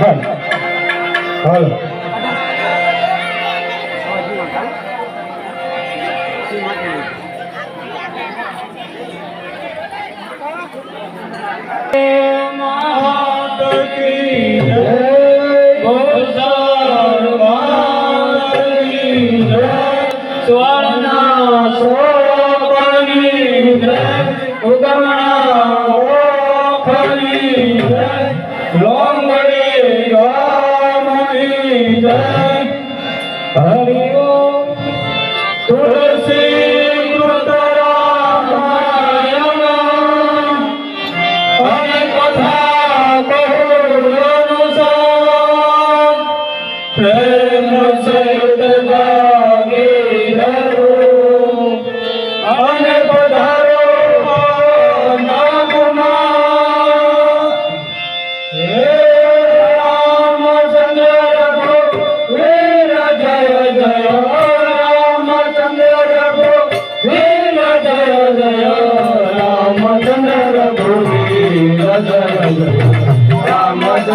હાલ હાલ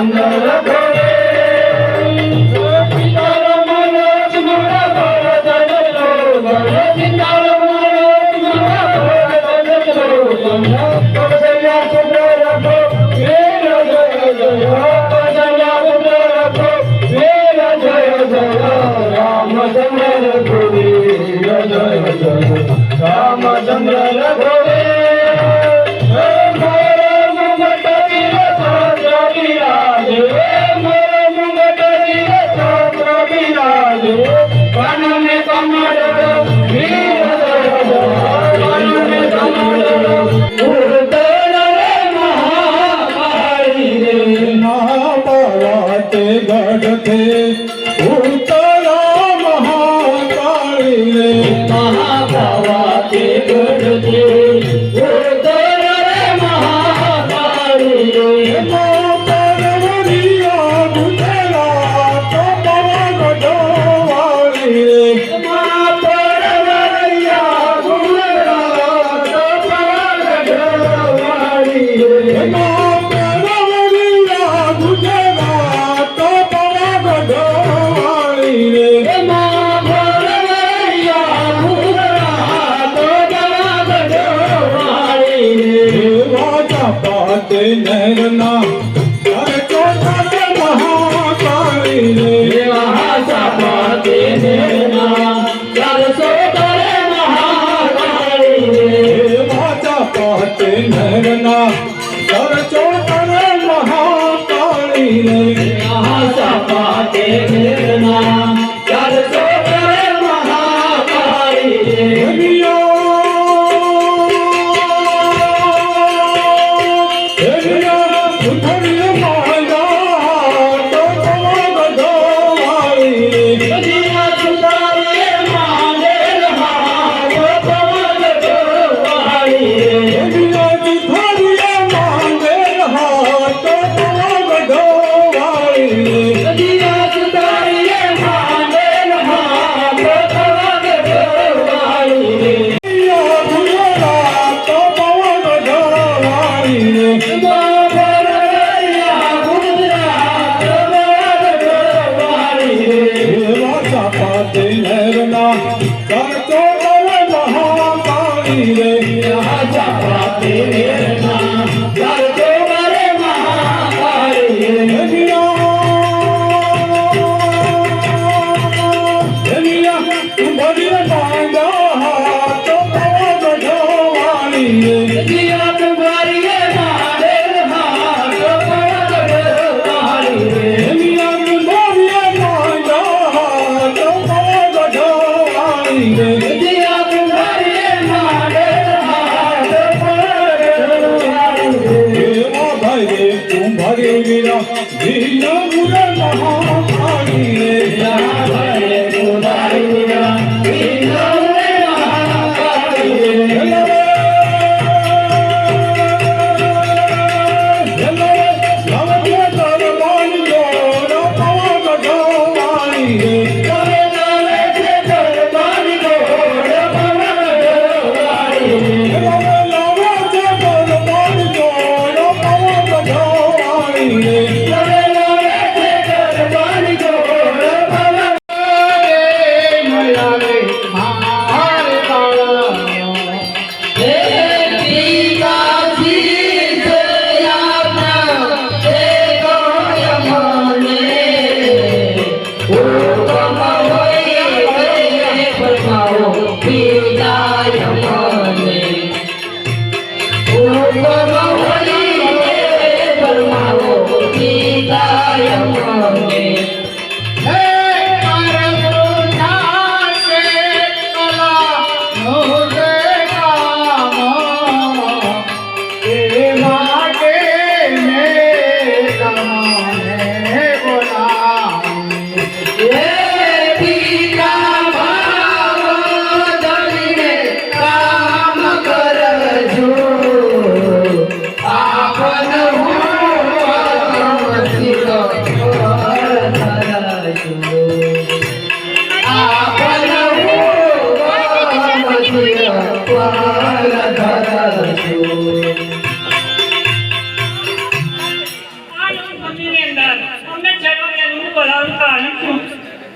i'm not Thank you.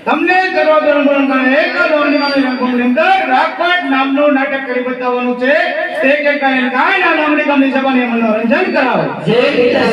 તમને કરવા ધર્મના એક દોરણીમાં રંગોની અંદર રાખવાટ નામનું નાટક કરી બતાવવાનું છે. તે કે કાય કાય નામની કમની સભાને મનોરંજન કરાવો. જે પિતા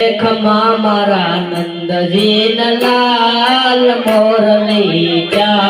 દેખમાં મારા નંદજી લાલ મોરલી જા.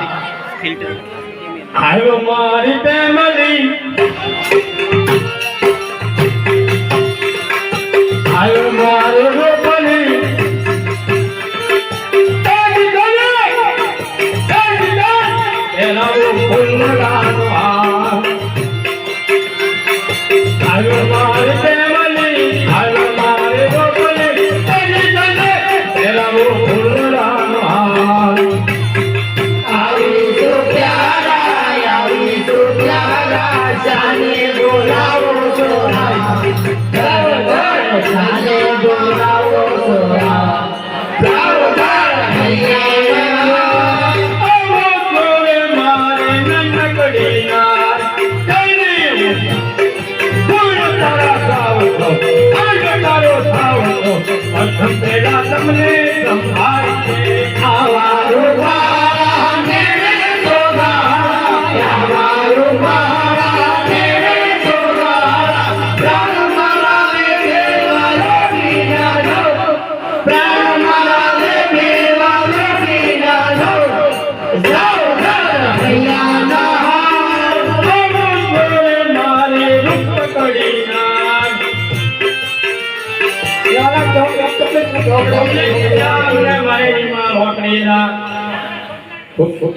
ફિલ્ટર. આવ્યો મારી ફેમિલી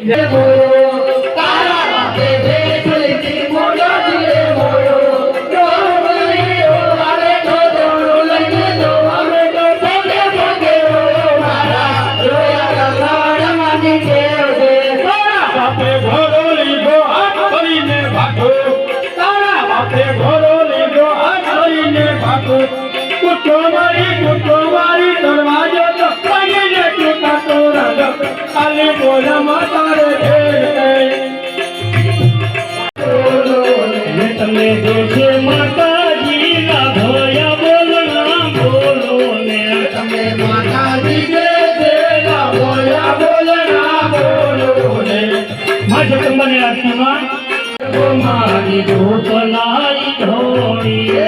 Yeah. ઢોકલારી ઢોળી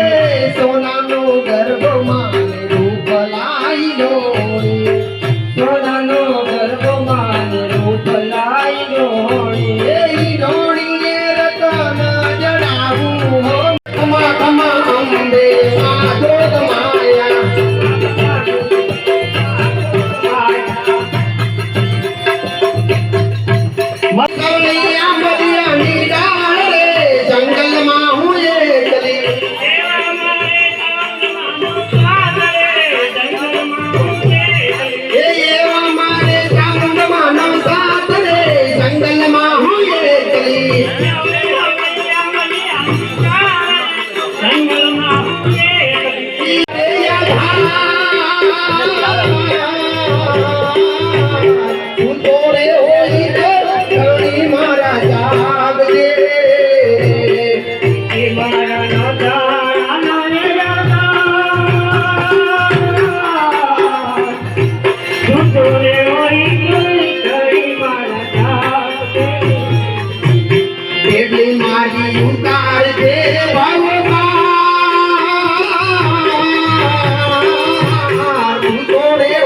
going in.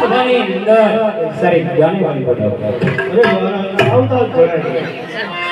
બધાની અંદર. સરી જાણવાની બધા આવતા જ